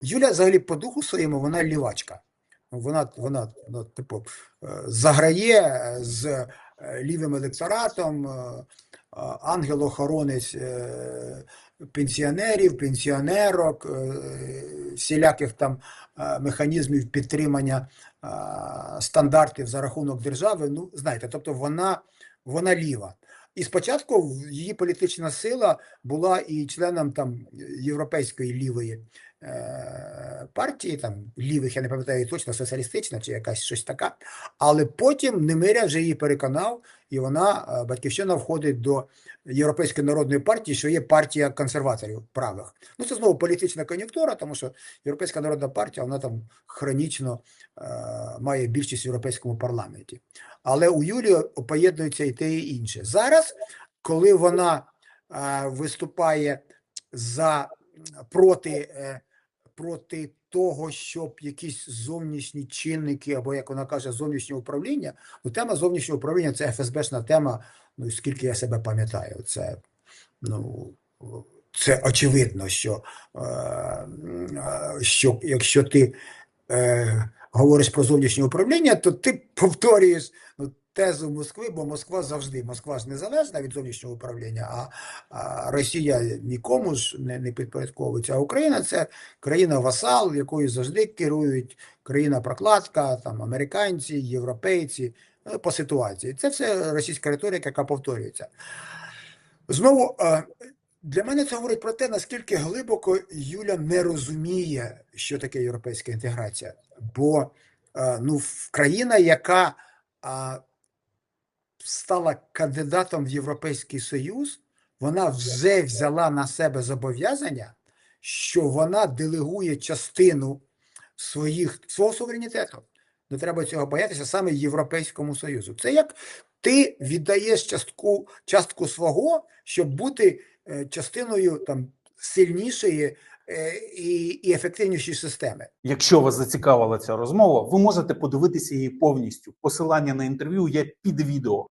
Юля взагалі по духу своєму вона лівачка. Вона, вона ну, типу, е, заграє е, з е, лівим електоратом, ангел-охоронець пенсіонерів, пенсіонерок, всіляких там механізмів підтримання стандартів за рахунок держави. Ну, знаєте, тобто вона, вона ліва. І спочатку її політична сила була і членом там європейської лівої партії, там лівих, я не пам'ятаю точно, соціалістична чи якась щось така. Але потім Немиря вже її переконав, і вона, е, батьківщина, входить до Європейської народної партії, що є партія консерваторів правих. Ну це знову політична кон'юнктура, тому що Європейська народна партія, вона там хронічно е, має більшість в європейському парламенті. Але у Юлії поєднується і те, і інше. Зараз, коли вона е, виступає за проти, е, проти того, щоб якісь зовнішні чинники, або як вона каже, зовнішнє управління, ну тема зовнішнього управління це ФСБшна тема, ну скільки я себе пам'ятаю, це ну. Це очевидно, що, е, що якщо ти е, говориш про зовнішнє управління, то ти повторюєш ну, тезу Москви, бо Москва завжди, Москва ж незалежна від зовнішнього управління, а, а Росія нікому ж не, не підпорядковується. А Україна це країна-васал, якою завжди керують країна-прокладка, там американці, європейці, ну, по ситуації. Це все російська риторика, яка повторюється. Знову е, для мене це говорить про те, наскільки глибоко Юля не розуміє, що таке європейська інтеграція. Бо е, ну, країна, яка стала кандидатом в Європейський Союз, вона вже взяла на себе зобов'язання, що вона делегує частину своїх, свого суверенітету. Не треба цього боятися саме Європейському Союзу. Це як ти віддаєш частку, частку свого, щоб бути е, частиною там сильнішої е, і, і ефективнішої системи. Якщо вас зацікавила ця розмова, ви можете подивитися її повністю. Посилання на інтерв'ю є під відео.